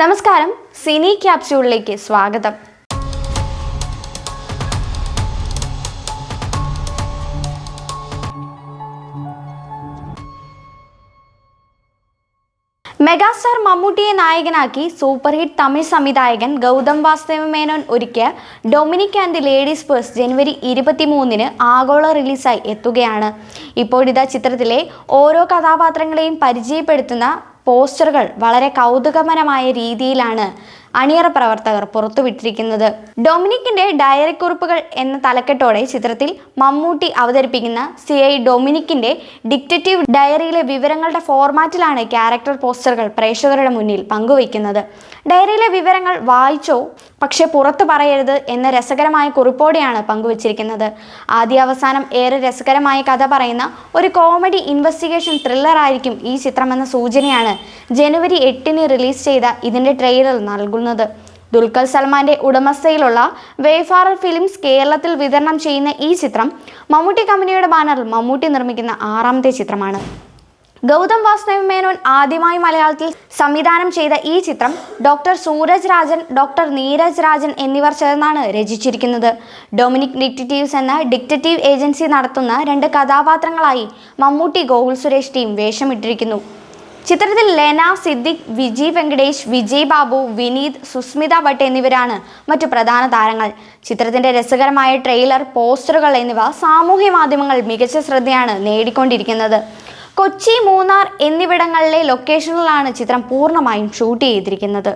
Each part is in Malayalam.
നമസ്കാരം. സിനി ക്യാപ്സ്യൂളിലേക്ക് സ്വാഗതം. മെഗാസ്റ്റാർ മമ്മൂട്ടിയെ നായകനാക്കി സൂപ്പർ ഹിറ്റ് തമിഴ് സംവിധായകൻ ഗൗതം വാസ്തവ മേനോൻ ഒരുക്കിയ Dominic and the ladies purse ജനുവരി ഇരുപത്തിമൂന്നിന് ആഗോള റിലീസായി എത്തുകയാണ്. ഇപ്പോഴിതാ ചിത്രത്തിലെ ഓരോ കഥാപാത്രങ്ങളെയും പരിചയപ്പെടുത്തുന്ന പോസ്റ്ററുകൾ വളരെ കൗതുകപരമായ രീതിയിലാണ് അണിയറ പ്രവർത്തകർ പുറത്തുവിട്ടിരിക്കുന്നത്. ഡൊമിനിക്കിന്റെ ഡയറി കുറിപ്പുകൾ എന്ന തലക്കെട്ടോടെ ചിത്രത്തിൽ മമ്മൂട്ടി അവതരിപ്പിക്കുന്ന സി ഐ ഡൊമിനിക്കിന്റെ ഡിക്റ്റേറ്റീവ് ഡയറിയിലെ വിവരങ്ങളുടെ ഫോർമാറ്റിലാണ് ക്യാരക്ടർ പോസ്റ്ററുകൾ പ്രേക്ഷകരുടെ മുന്നിൽ പങ്കുവയ്ക്കുന്നത്. ഡയറിയിലെ വിവരങ്ങൾ വായിച്ചോ പക്ഷെ പുറത്തു പറയരുത് എന്ന രസകരമായ കുറിപ്പോടെയാണ് പങ്കുവച്ചിരിക്കുന്നത്. ആദ്യാവസാനം ഏറെ രസകരമായ കഥ പറയുന്ന ഒരു കോമഡി ഇൻവെസ്റ്റിഗേഷൻ ത്രില്ലർ ആയിരിക്കും ഈ ചിത്രമെന്ന സൂചനയാണ് ജനുവരി എട്ടിന് റിലീസ് ചെയ്ത ഇതിന്റെ ട്രെയിലർ നൽകുന്നത്. ദുൽഖർ സൽമാന്റെ ഉടമസ്ഥയിലുള്ള വേഫാറർ ഫിലിംസ് കേരളത്തിൽ വിതരണം ചെയ്യുന്ന ഈ ചിത്രം മമ്മൂട്ടി കമ്പനിയുടെ ബാനറിൽ മമ്മൂട്ടി നിർമ്മിക്കുന്ന ആറാമത്തെ ചിത്രമാണ്. ഗൗതം വാസുദേവ മേനോൻ ആദ്യമായി മലയാളത്തിൽ സംവിധാനം ചെയ്ത ഈ ചിത്രം ഡോക്ടർ സൂരജ് രാജൻ ഡോക്ടർ നീരജ് രാജൻ എന്നിവർ ചേർന്നാണ് രചിച്ചിരിക്കുന്നത്. ഡൊമിനിക് ഡിക്റ്റേറ്റീവ്സ് എന്ന ഡിക്റ്റേറ്റീവ് ഏജൻസി നടത്തുന്ന രണ്ട് കഥാപാത്രങ്ങളായി മമ്മൂട്ടി ഗോകുൽ സുരേഷ് ടീം വേഷമിട്ടിരിക്കുന്നു. ചിത്രത്തിൽ ലെന സിദ്ദിഖ് വിജി വെങ്കടേഷ് വിജയ് ബാബു വിനീത് സുസ്മിത ഭട്ട് എന്നിവരാണ് മറ്റു പ്രധാന താരങ്ങൾ. ചിത്രത്തിന്റെ രസകരമായ ട്രെയിലർ പോസ്റ്ററുകൾ എന്നിവ സാമൂഹ്യ മാധ്യമങ്ങൾ മികച്ച ശ്രദ്ധയാണ് നേടിക്കൊണ്ടിരിക്കുന്നത്. കൊച്ചി മൂന്നാർ എന്നിവിടങ്ങളിലെ ലൊക്കേഷനിലാണ് ചിത്രം പൂർണമായും ഷൂട്ട് ചെയ്തിരിക്കുന്നത്.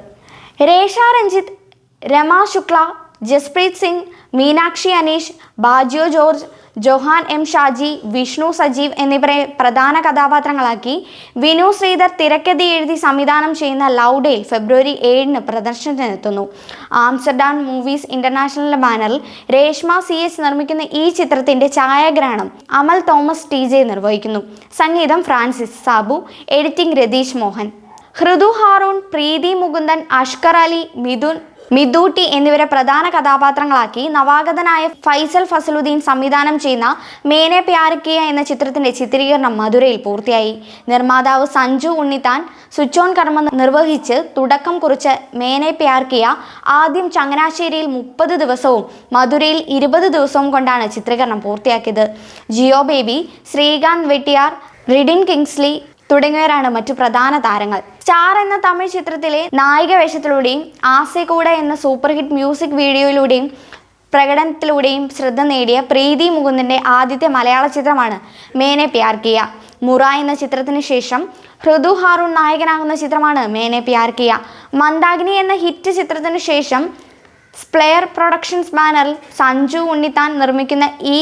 Resha Ranjith Rama Shukla Jaspreet Singh Meenakshi Aneesh Bajio George Johan M Shaji Vishnu Sajeev എന്നിവരെ പ്രധാന കഥാപാത്രങ്ങളാക്കി. വിനു ശ്രീധർ തിരക്കഥ എഴുതി സംവിധാനം ചെയ്യുന്ന ലൗഡേൽ ഫെബ്രുവരി ഏഴിന് പ്രദർശനത്തിനെത്തുന്നു. ആംസ്റ്റർഡാം മൂവീസ് ഇന്റർനാഷണൽ ബാനറിൽ രേഷ്മ സി എച്ച് നിർമ്മിക്കുന്ന ഈ ചിത്രത്തിന്റെ ഛായാഗ്രഹണം അമൽ തോമസ് ടി ജെ നിർവഹിക്കുന്നു. സംഗീതം ഫ്രാൻസിസ് സാബു എഡിറ്റിംഗ് രതീഷ് മോഹൻ. ഹൃദു ഹാറൂൺ പ്രീതി മുകുന്ദൻ അഷ്കർ അലി മിഥുൻ മിദൂട്ടി എന്നിവരെ പ്രധാന കഥാപാത്രങ്ങളാക്കി നവാഗതനായ ഫൈസൽ ഫസലുദ്ദീൻ സംവിധാനം ചെയ്യുന്ന മേനെ പ്യാരക്കിയ എന്ന ചിത്രത്തിന്റെ ചിത്രീകരണം മധുരയിൽ പൂർത്തിയായി. നിർമ്മാതാവ് സഞ്ജു ഉണ്ണിത്താൻ സ്വിച്ച് കർമ്മം നിർവഹിച്ച് തുടക്കം കുറിച്ച് മേനെ പ്യാർക്കിയ ആദ്യം ചങ്ങനാശ്ശേരിയിൽ മുപ്പത് ദിവസവും മധുരയിൽ ഇരുപത് ദിവസവും കൊണ്ടാണ് ചിത്രീകരണം പൂർത്തിയാക്കിയത്. ജിയോ ബേബി ശ്രീകാന്ത് വെട്ടിയാർ റിഡിൻ കിങ്സ്ലി തുടങ്ങിയവരാണ് മറ്റു പ്രധാന താരങ്ങൾ. സ്റ്റാർ എന്ന തമിഴ് ചിത്രത്തിലെ നായിക വേഷത്തിലൂടെയും ആസെക്കൂട എന്ന സൂപ്പർ ഹിറ്റ് മ്യൂസിക് വീഡിയോയിലൂടെയും പ്രകടനത്തിലൂടെയും ശ്രദ്ധ നേടിയ പ്രീതി മുകുന്ദന്റെ ആദ്യത്തെ മലയാള ചിത്രമാണ് മേനെ പ്യാർ കിയ. മുറ എന്ന ചിത്രത്തിന് ശേഷം ഹൃദു ഹാറൂൺ നായകനാകുന്ന ചിത്രമാണ് മേനെ പ്യാർ കിയ. മന്ദാഗ്നി എന്ന ഹിറ്റ് ചിത്രത്തിന് ശേഷം സ്പ്ലെയർ പ്രൊഡക്ഷൻസ് ബാനറിൽ സഞ്ജു ഉണ്ണിത്താൻ നിർമ്മിക്കുന്ന ഈ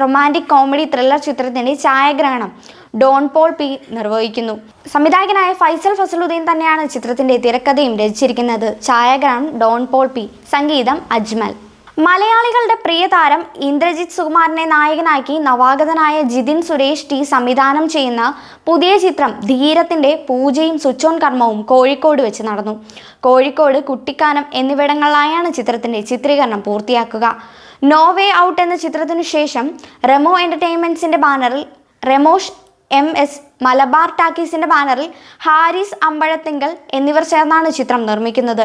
റൊമാന്റിക് കോമഡി ത്രില്ലർ ചിത്രത്തിന്റെ ഛായാഗ്രഹണം. ഡോൺ പോൾ പി നിർവഹിക്കുന്നു. സംവിധായകനായ ഫൈസൽ ഫസലുദ്ദീൻ തന്നെയാണ് ചിത്രത്തിന്റെ തിരക്കഥയും രചിച്ചിരിക്കുന്നത്. ഛായാഗ്രഹണം ഡോൺ പോൾ പി സംഗീതം അജ്മൽ. മലയാളികളുടെ പ്രിയ താരം ഇന്ദ്രജിത് സുകുമാരനെ നായകനാക്കി നവാഗതനായ ജിതിൻ സുരേഷ് ടി സംവിധാനം ചെയ്യുന്ന പുതിയ ചിത്രം ധീരത്തിന്റെ പൂജയും സ്വിച്ച് ഓൺ കർമ്മവും കോഴിക്കോട് വെച്ച് നടന്നു. കോഴിക്കോട് കുട്ടിക്കാനം എന്നിവിടങ്ങളിലായാണ് ചിത്രത്തിന്റെ ചിത്രീകരണം പൂർത്തിയാക്കുക. നോവേ ഔട്ട് എന്ന ചിത്രത്തിനു ശേഷം റെമോ എന്റർടൈൻമെന്റ്സിന്റെ ബാനറിൽ റെമോഷ് എം എസ് മലബാർ ടാക്കീസിന്റെ ബാനറിൽ ഹാരിസ് അമ്പഴത്തിങ്കൽ എന്നിവർ ചേർന്നാണ് ചിത്രം നിർമ്മിക്കുന്നത്.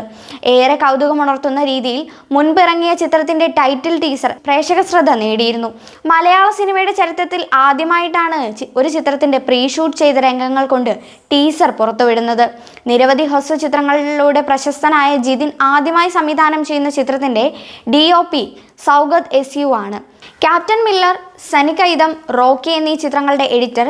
ഏറെ കൗതുകമുണർത്തുന്ന രീതിയിൽ മുൻപിറങ്ങിയ ചിത്രത്തിന്റെ ടൈറ്റിൽ ടീസർ പ്രേക്ഷക ശ്രദ്ധ നേടിയിരുന്നു. മലയാള സിനിമയുടെ ചരിത്രത്തിൽ ആദ്യമായിട്ടാണ് ഒരു ചിത്രത്തിന്റെ പ്രീ ഷൂട്ട് ചെയ്ത രംഗങ്ങൾ കൊണ്ട് ടീസർ പുറത്തുവിടുന്നത്. നിരവധി ഹ്രസ്വ ചിത്രങ്ങളിലൂടെ പ്രശസ്തനായ ജിതിൻ ആദ്യമായി സംവിധാനം ചെയ്യുന്ന ചിത്രത്തിന്റെ D O P Saugath S U ആണ്. ക്യാപ്റ്റൻ മില്ലർ സനികൈതം റോക്കി എന്നീ ചിത്രങ്ങളുടെ എഡിറ്റർ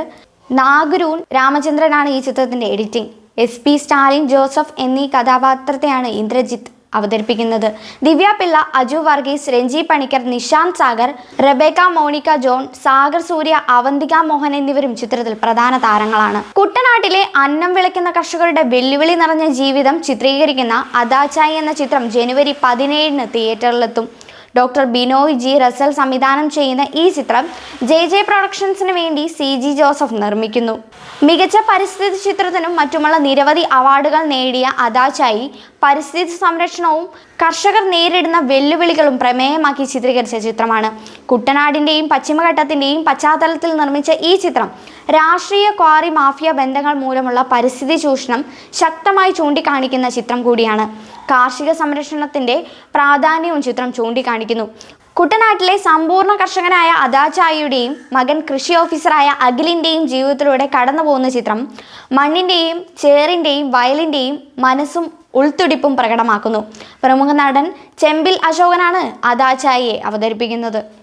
നാഗരൂൺ രാമചന്ദ്രനാണ് ഈ ചിത്രത്തിന്റെ editing S P Stalin Joseph എന്നീ കഥാപാത്രത്തെയാണ് ഇന്ദ്രജിത്ത് അവതരിപ്പിക്കുന്നത്. Divya Pillai Aju Varghese Ranji Panicker Nishanth Sagar Rebecca Monica John Sagar Surya Avantika Mohan എന്നിവരും ചിത്രത്തിൽ പ്രധാന താരങ്ങളാണ്. കുട്ടനാട്ടിലെ അന്നം വിളിക്കുന്ന കർഷകരുടെ വെല്ലുവിളി നിറഞ്ഞ ജീവിതം ചിത്രീകരിക്കുന്ന അദാച്ചായി എന്ന ചിത്രം ജനുവരി പതിനേഴിന് തിയേറ്ററിലെത്തും ഡോക്ടർ ബിനോയ് ജി റസൽ സംവിധാനം ചെയ്യുന്ന ഈ ചിത്രം ജെ ജെ പ്രൊഡക്ഷൻസിന് വേണ്ടി സി ജി ജോസഫ് നിർമ്മിക്കുന്നു. മികച്ച പരിസ്ഥിതി ചിത്രത്തിനും മറ്റുമുള്ള നിരവധി അവാർഡുകൾ നേടിയ അദാച്ചായി പരിസ്ഥിതി സംരക്ഷണവും കർഷകർ നേരിടുന്ന വെല്ലുവിളികളും പ്രമേയമാക്കി ചിത്രീകരിച്ച ചിത്രമാണ്. കുട്ടനാടിന്റെയും പശ്ചിമഘട്ടത്തിന്റെയും പശ്ചാത്തലത്തിൽ നിർമ്മിച്ച ഈ ചിത്രം രാഷ്ട്രീയ ക്വാറി മാഫിയ ബന്ധങ്ങൾ മൂലമുള്ള പരിസ്ഥിതി ചൂഷണം ശക്തമായി ചൂണ്ടിക്കാണിക്കുന്ന ചിത്രം കൂടിയാണ്. കാർഷിക സംരക്ഷണത്തിന്റെ പ്രാധാന്യവും ചിത്രം ചൂണ്ടിക്കാണിക്കുന്നു. കുട്ടനാട്ടിലെ സമ്പൂർണ കർഷകനായ അദാചായിയുടെയും മകൻ കൃഷി ഓഫീസറായ അഖിലിന്റെയും ജീവിതത്തിലൂടെ കടന്നു പോകുന്ന ചിത്രം മണ്ണിന്റെയും ചേറിന്റെയും വയലിന്റെയും മനസ്സും ഉൾത്തുടിപ്പും പ്രകടമാക്കുന്നു. പ്രമുഖ നടൻ ചെമ്പിൽ അശോകനാണ് അദാചായിയെ അവതരിപ്പിക്കുന്നത്.